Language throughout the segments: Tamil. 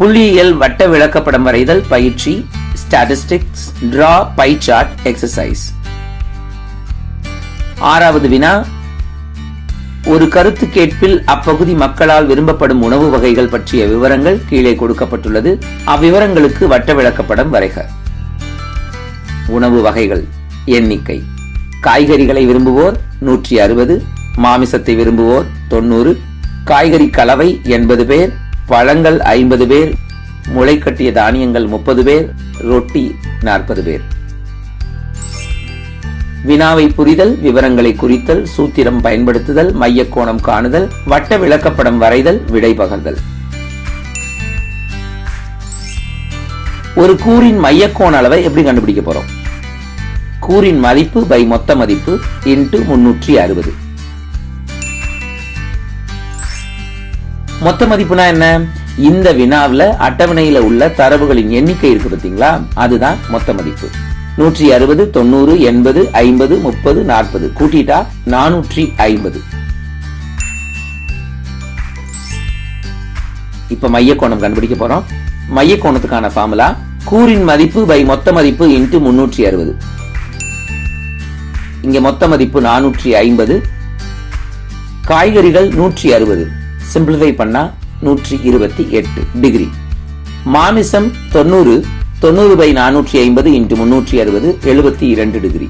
புள்ளியியல் வட்ட விளக்கப்படம் வரைதல் பயிற்சி statistics draw pie chart exercise ஆறாவது வினா ஒரு கருத்து கேட்பில் அப்பகுதி மக்களால் விரும்பப்படும் உணவு வகைகள் பற்றிய விவரங்கள் கீழே கொடுக்கப்பட்டுள்ளது. அவ்விவரங்களுக்கு வட்ட விளக்கப்படம் வரைக. உணவு வகைகள் எண்ணிக்கை. காய்கறிகளை விரும்புவோர் நூற்றி அறுபது. மாமிசத்தை விரும்புவோர் தொண்ணூறு. காய்கறி கலவை எண்பது பேர். பழங்கள் ஐம்பது பேர் முளை கட்டிய தானியங்கள் முப்பது பேர் ரொட்டி நாற்பது பேர். வினாவை புரிதல் விவரங்களை குறித்தல் சூத்திரம் பயன்படுத்துதல் மையக்கோணம் காணுதல் வட்ட விளக்கப்படம் வரைதல் விடை பகர்தல். ஒரு கூறின் மையக்கோண அளவை எப்படி கண்டுபிடிக்க போறோம்? கூறின் மதிப்பு பை மொத்த மதிப்பு இன்ட்டு முன்னூற்றி அறுபது. மொத்த மதிப்புனா என்ன? இந்த வினாவுல அட்டவணையில உள்ள தரவுகளின் எண்ணிக்கை இருக்கு பாத்தீங்களா அதுதான் மொத்த மதிப்பு. நூற்றி அறுபது தொண்ணூறு எண்பது ஐம்பது முப்பது நாற்பது. கூட்டிட்டா நானூற்றி ஐம்பது. இப்ப மையக்கோணம் கண்டுபிடிக்க போறோம். மையக்கோணத்துக்கான ஃபார்முலா கூறின் மதிப்பு பை மொத்த மதிப்பு இன்ட்டு முன்னூற்றி அறுபது. இங்க மொத்த மதிப்பு நானூற்றி ஐம்பது. காய்கறிகள் நூற்றி அறுபது. சிம்பிளிஃபை பண்ணா நூற்றி இருபத்தி எட்டு டிகிரி. மாமிசம் தொண்ணூறு தொண்ணூறு பை நானூற்றி ஐம்பது இன்ட்டு முன்னூற்றி அறுபது எழுபத்தி இரண்டு டிகிரி.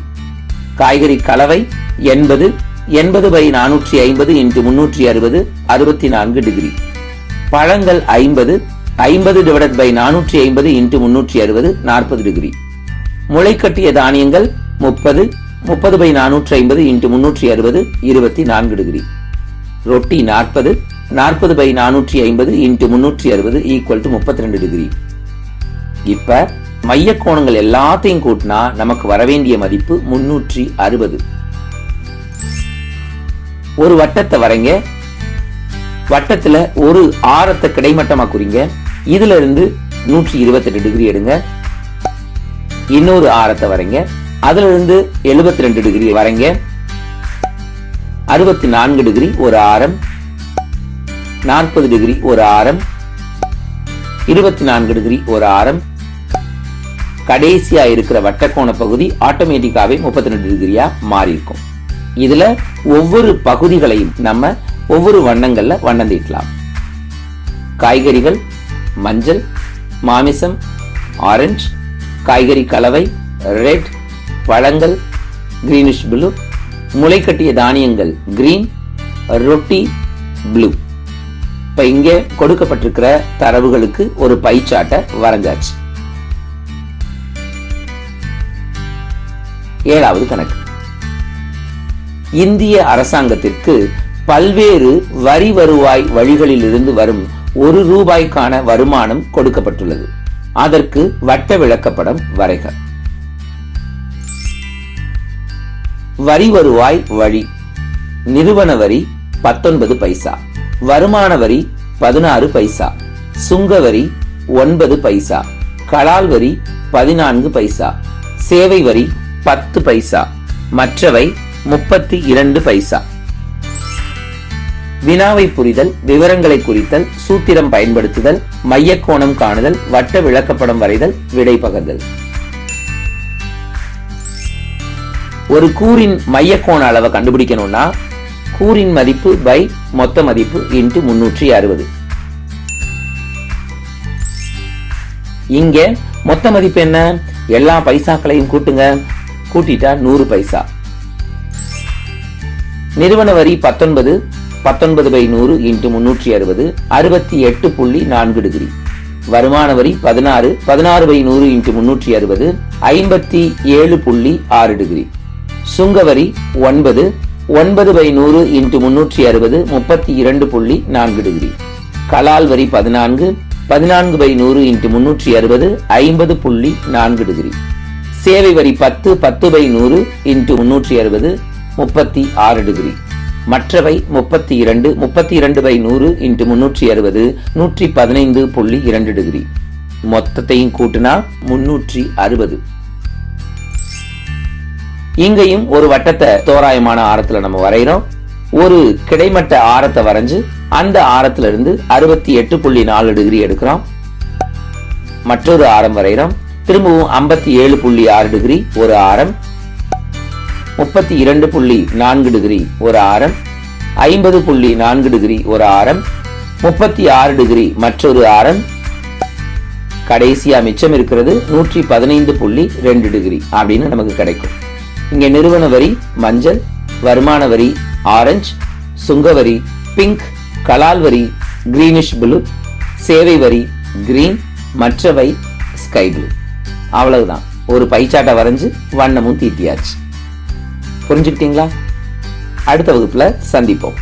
காய்கறி கலவை எண்பது எண்பது பை நானூற்றி ஐம்பது இன்ட்டு முன்னூற்றி அறுபது அறுபத்தி நான்கு டிகிரி. பழங்கள் ஐம்பது ஐம்பது டிவைடட் பை நானூற்றி ஐம்பது இன்ட்டு முன்னூற்றி அறுபது நாற்பது டிகிரி. முளைக்கட்டிய தானியங்கள் முப்பது முப்பது பை நானூற்றி ஐம்பது இன்ட்டு முன்னூற்றி அறுபது இருபத்தி நான்கு டிகிரி. ரொட்டி நாற்பது நாற்பது பை நானூற்றி ஐம்பது இன்ட்டு முன்னூற்றி அறுபது ஈக்குவல் டு முப்பத்தி ரெண்டு டிகிரி இப்ப மைய கோணங்கள் எல்லாத்தையும் கூட்டினா நமக்கு வரவேண்டிய மதிப்பு முன்னூற்றி அறுபது. ஒரு வட்டத்தை வரைங்க. வட்டத்துல ஒரு ஆரத்தை கிடைமட்டமா குறிங்க. இதுல இருந்து நூற்றி இருபத்தெட்டு டிகிரி எடுங்க. இன்னொரு ஆரத்தை வரைங்க. அதுல இருந்து எழுபத்தி ரெண்டு டிகிரி வரைங்க. அறுபத்தி நான்கு டிகிரி ஒரு ஆரம். நாற்பது டிகிரி ஒரு ஆரம். இருபத்தி நான்கு டிகிரி ஒரு ஆரம். கடைசியா இருக்கிற வட்டக்கோண பகுதி ஆட்டோமேட்டிக்காவே முப்பத்தி ரெண்டு டிகிரியா மாறி இருக்கும் இதுல ஒவ்வொரு பகுதிகளையும் நம்ம ஒவ்வொரு வண்ணங்கள்ல வண்ணம் தீட்டலாம் காய்கறிகள் மஞ்சள் மாமிசம் ஆரஞ்சு காய்கறி கலவை ரெட் பழங்கள் கிரீனிஷ் ப்ளூ முளைக்கட்டிய தானியங்கள் கிரீன் ரொட்டி ப்ளூ. இப்ப இங்கே கொடுக்கப்பட்டிருக்கிற தரவுகளுக்கு ஒரு பைச்சாட்டை வரைஞ்சாச்சு. ஏழாவது கணக்கு. இந்திய அரசாங்கத்திற்கு பல்வேறு வரி வருவாய் வழிகளிலிருந்து வரும் ஒரு ரூபாய்க்கான வருமானம் கொடுக்கப்பட்டுள்ளது. அதற்கு வட்ட விளக்கப்படம் வரைக. வரி வருவாய் வழி. நிறுவன வரி பத்தொன்பது பைசா. வருமான வரி பதினாறு பைசா சுங்க வரி ஒன்பது பைசா கலால் வரி பதினான்கு பைசா சேவை வரி பத்து பைசா மற்றவை முப்பத்தி இரண்டு பைசா. வினாவை புரிதல் விவரங்களை குறித்தல் சூத்திரம் பயன்படுத்துதல் மையக்கோணம் காணுதல் வட்ட விளக்கப்படம் வரைதல் விடை பகர்தல் ஒரு கூறின் மையக்கோண அளவை கண்டுபிடிக்கணும்னா கூறின் மதிப்பு பை மொத்த மதிப்பு இன்ட்டு முன்னூற்றி அறுபது. இங்க மொத்த மதிப்பு என்ன? எல்லா பைசாக்களையும் கூட்டுங்க. கூட்டிட்டா நூறு பைசா. நிறுவன வரி பத்தொன்பது பத்தொன்பது பை நூறு இன்ட்டு முன்னூற்றி அறுபது அறுபத்தி எட்டு புள்ளி நான்கு டிகிரி. வருமான வரி பதினாறு பதினாறு பை நூறு இன்ட்டு முன்னூற்றி அறுபது ஐம்பத்தி ஏழு புள்ளி ஆறு டிகிரி. சுங்க வரி ஒன்பது ஒன்பது பை நூறு இன்ட்டு முன்னூற்றி அறுபது முப்பத்தி இரண்டு புள்ளி நான்கு டிகிரி. கலால் வரி பதினான்கு பதினான்கு பை நூறு இன்ட்டு முன்னூற்றி அறுபது ஐம்பது புள்ளி நான்கு டிகிரி. சேவை வரி பத்து பத்து பை நூறு இன்ட்டு முன்னூற்றி அறுபது முப்பத்தி ஆறு டிகிரி. மற்றவை முப்பத்தி இரண்டு முப்பத்தி இரண்டு பை நூறு இன்ட்டு முன்னூற்றி அறுபது நூற்றி பதினைந்து புள்ளி இரண்டு டிகிரி. மொத்தத்தையும் கூட்டினா முன்னூற்றி அறுபது. இங்கேயும் ஒரு வட்டத்தை தோராயமான ஆரத்துல நம்ம வரைகிறோம் ஒரு கிடைமட்ட ஆரத்தை வரைஞ்சு அந்த ஆரத்துல இருந்து அறுபத்தி எட்டு புள்ளி நாலு டிகிரி எடுக்கிறோம். மற்றொரு ஆரம் வரைகிறோம் திரும்பவும் ஐம்பத்தி ஏழு புள்ளி ஆறு டிகிரி ஒரு ஆரம். முப்பத்தி இரண்டு புள்ளி நான்கு டிகிரி ஒரு ஆரம். ஐம்பது புள்ளி நான்கு டிகிரி ஒரு ஆரம். முப்பத்தி ஆறு டிகிரி மற்றொரு ஆரம். கடைசியா மிச்சம் இருக்கிறது நூற்றி பதினைந்து புள்ளி ரெண்டு டிகிரி அப்படின்னு நமக்கு கிடைக்கும். இங்க நிறுவன வரி மஞ்சள் வருமான வரி ஆரஞ்சு சுங்க வரி பிங்க் கலால் வரி கிரீனிஷ் ப்ளூ சேவை வரி கிரீன் மற்றவை ஸ்கை ப்ளூ. அவ்வளவுதான். ஒரு பைச்சாட்டை வரைஞ்சு வண்ணமும் தீட்டியாச்சு. புரிஞ்சுக்கிட்டீங்களா? அடுத்த வகுப்புல சந்திப்போம்.